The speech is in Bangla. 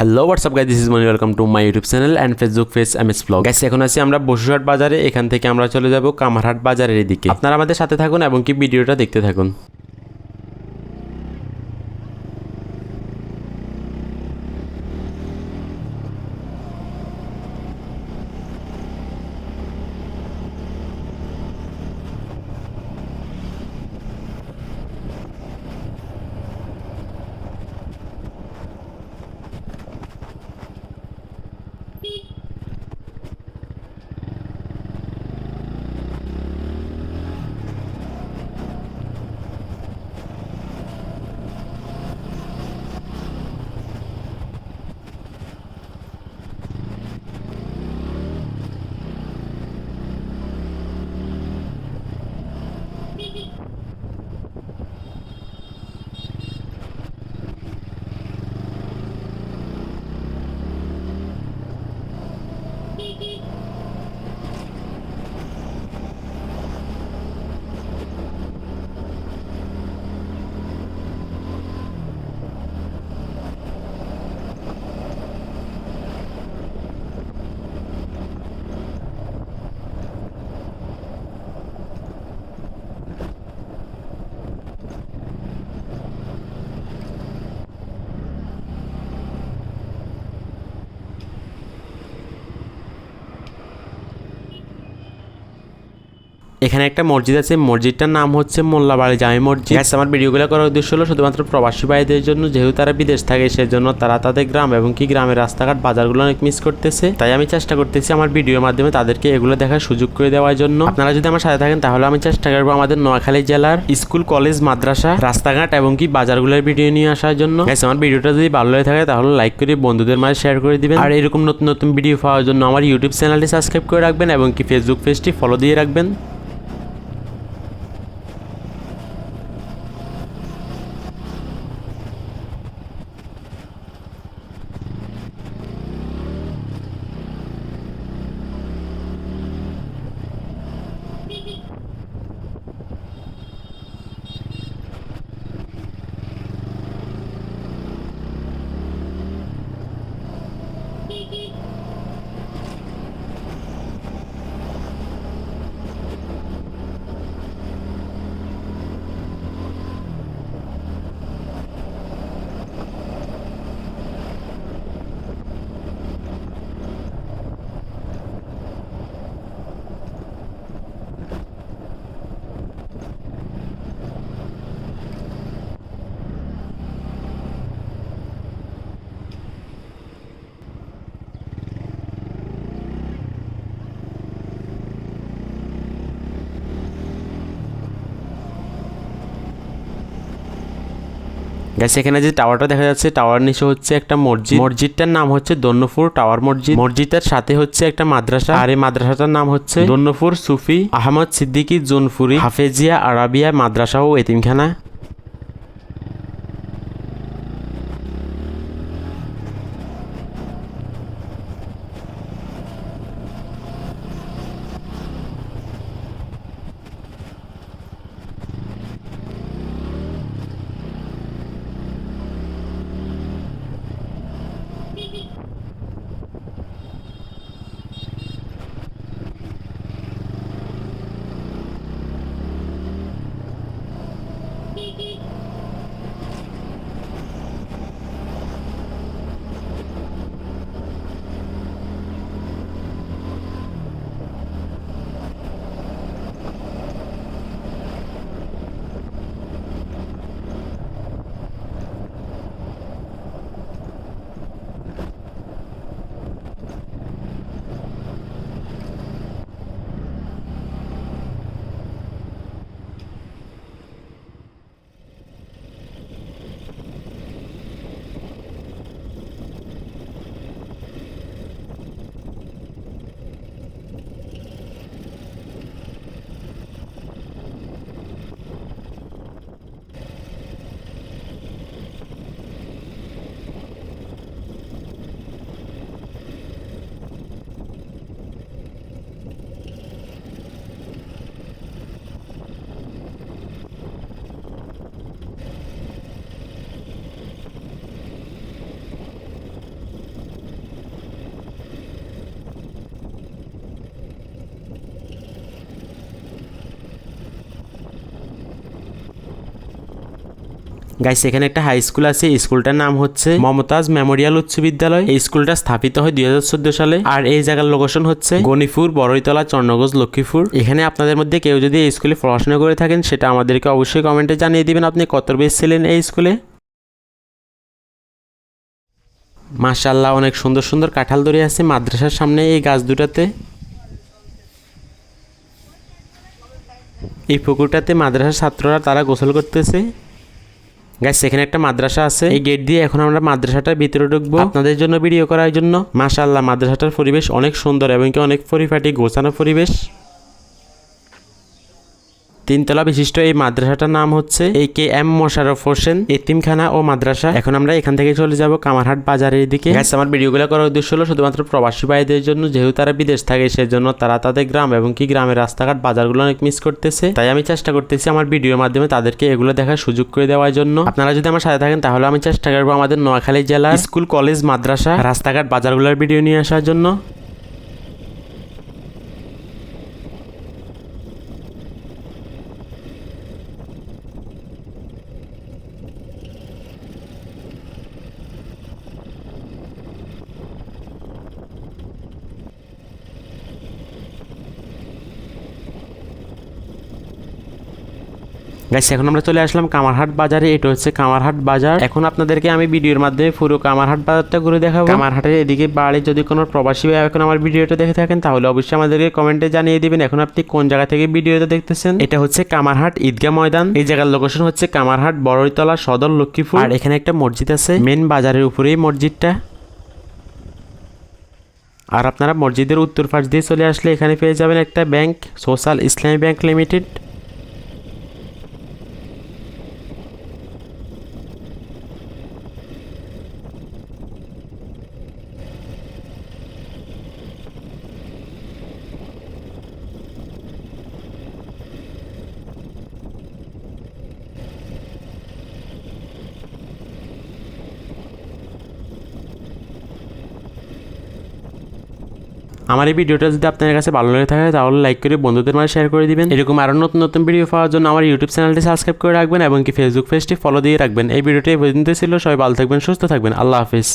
Hello WhatsApp guy this is Moni welcome to my YouTube channel and Facebook face M S blog guys এখন আছি আমরা বসুরহাট বাজারে। এখান থেকে আমরা চলে যাব কামারহাট বাজারের দিকে আপনারা আমাদের সাথে থাকুন এবং কি ভিডিওটা দেখতে থাকুন। এখানে একটা মসজিদ আছে মসজিদটার নাম হচ্ছে মোল্লাবাড়ি জামি মসজিদ। Guys, আমার ভিডিওগুলো করার উদ্দেশ্য হলো শুধুমাত্র প্রবাসী ভাইদের জন্য যেহেতু তারা বিদেশ থাকে সেজন্য তারা তাদের গ্রাম এবং কি গ্রামের রাস্তাঘাট বাজারগুলো অনেক মিস করতেছে। তাই আমি চেষ্টা করতেছি আমার ভিডিওর মাধ্যমে তাদেরকে এগুলো দেখার সুযোগ করে দেওয়ার জন্য। আপনারা যদি আমার সাথে থাকেন তাহলে আমি চেষ্টা করব আমাদের নোয়াখালী জেলার স্কুল কলেজ মাদ্রাসা রাস্তাঘাট এবং কি বাজারগুলোর ভিডিও নিয়ে আসার জন্য। Guys, আমার ভিডিওটা যদি ভালো লাগে থাকে তাহলে লাইক করে বন্ধুদের মাঝে শেয়ার করে দিবেন। আর এরকম নতুন নতুন ভিডিও পাওয়ার জন্য আমার ইউটিউব চ্যানেলটি সাবস্ক্রাইব করে রাখবেন এবং কি ফেসবুক পেজটি ফলো দিয়ে রাখবেন। গ্যাস এখানে যে টাওয়ারটা দেখা যাচ্ছে টাওয়ার নিচে হচ্ছে একটা মসজিদ। মসজিদটার নাম হচ্ছে দন্নপুর টাওয়ার মসজিদ। মসজিদটার সাথে হচ্ছে একটা মাদ্রাসা। আর এই মাদ্রাসাটার নাম হচ্ছে দন্নপুর সুফি আহমদ সিদ্দিকী জুনফুরি হাফেজিয়া আরাবিয়া মাদ্রাসা ও এতিমখানা। গাইস এখানে একটা হাই স্কুল আছে। স্কুলটার নাম হচ্ছে মমতাজ মেমোরিয়াল উচ্চ বিদ্যালয়। এই স্কুলটা স্থাপিত হয় দুই হাজার চোদ্দ সালে। আর এই জায়গার লোকেশন হচ্ছে গণিপুর, বড়ইতলা চন্নগজ লক্ষ্মীপুর। এখানে আপনাদের মধ্যে কেউ যদি এই স্কুলে পড়াশোনা করে থাকেন, সেটা আমাদেরকে অবশ্যই কমেন্টে জানিয়ে দিবেন। আপনি কত বেশ ছিলেন এই স্কুলে মাশাল্লাহ অনেক সুন্দর সুন্দর কাঁঠাল ধরে আছে মাদ্রাসার সামনে এই গাছ দুটাতে। এই পুকুরটাতে মাদ্রাসার ছাত্ররা তারা গোসল করতেছে। গাইস এখানে একটা মাদ্রাসা আছে। এই গেট দিয়ে এখন আমরা মাদ্রাসাটার ভিতরে ঢুকবো। আপনাদের জন্য ভিডিও করার জন্য। মাশাআল্লাহ মাদ্রাসাটার পরিবেশ অনেক সুন্দর এবং কি অনেক পরিপাটি গোছানো পরিবেশ। তিনতলা বিশিষ্ট এই মাদ্রাসাটার নাম হচ্ছে A K M Mosharraf Hossain, এতিমখানা ও মাদ্রাসা। এখন আমরা এখান থেকে চলে যাব কামারহাট বাজারের দিকে। আমার ভিডিওগুলো করার উদ্দেশ্য হলো শুধুমাত্র প্রবাসী ভাইদের জন্য, যেহেতু তারা বিদেশ থাকে সেজন্য তারা তাদের গ্রাম এবং কি গ্রামের রাস্তাঘাট বাজারগুলো অনেক মিস করতেছে। তাই আমি চেষ্টা করতেছি আমার ভিডিওর মাধ্যমে তাদেরকে এগুলো দেখার সুযোগ করে দেওয়ার জন্য। আপনারা যদি আমার সাথে থাকেন, তাহলে আমি চেষ্টা করব আমাদের নোয়াখালী জেলার স্কুল, কলেজ, মাদ্রাসা, রাস্তাঘাট, বাজারগুলোর ভিডিও নিয়ে আসার জন্য। গাইস এখন আমরা চলে আসলাম কামারহাট বাজারে। এটা হচ্ছে কামারহাট বাজার। এখন আপনাদেরকে আমি ভিডিওর মাধ্যমে পুরো কামারহাট বাজারটা ঘুরে দেখাবো। কামারহাটের এদিকে বাড়ি, যদি কোনো প্রবাসী ভাই এখন আমার ভিডিওটা দেখে থাকেন, তাহলে অবশ্যই আমাদেরকে কমেন্টে জানিয়ে দিবেন, এখন আপনি কোন জায়গা থেকে ভিডিওটা দেখতেছেন। এটা হচ্ছে কামারহাট ঈদগাহ ময়দান। এই জায়গার লোকেশন হচ্ছে কামারহাট বড়ইতলা সদর লক্ষ্মীপুর। আর এখানে একটা মসজিদ আছে মেন বাজারের উপরেই মসজিদটা। আর আপনারা মসজিদের উত্তর পাশ দিয়ে চলে আসলে এখানে পেয়ে যাবেন একটা bank social Islami bank limited আমার এই ভিডিওটা যদি আপনার কাছে ভালো লেগে থাকে, তাহলে লাইক করে বন্ধুদের মাঝে শেয়ার করে দিবেন। এরকম আরও নতুন নতুন ভিডিও পাওয়ার জন্য আমার ইউটিউব চ্যানেলটি সাবস্ক্রাইব করে রাখবেন এবং কি ফেসবুক পেজটি ফলো দিয়ে রাখবেন। এই ভিডিওটি পর্যন্ত ছিল। সবাই ভালো থাকবেন, সুস্থ থাকবেন। আল্লাহ হাফিজ।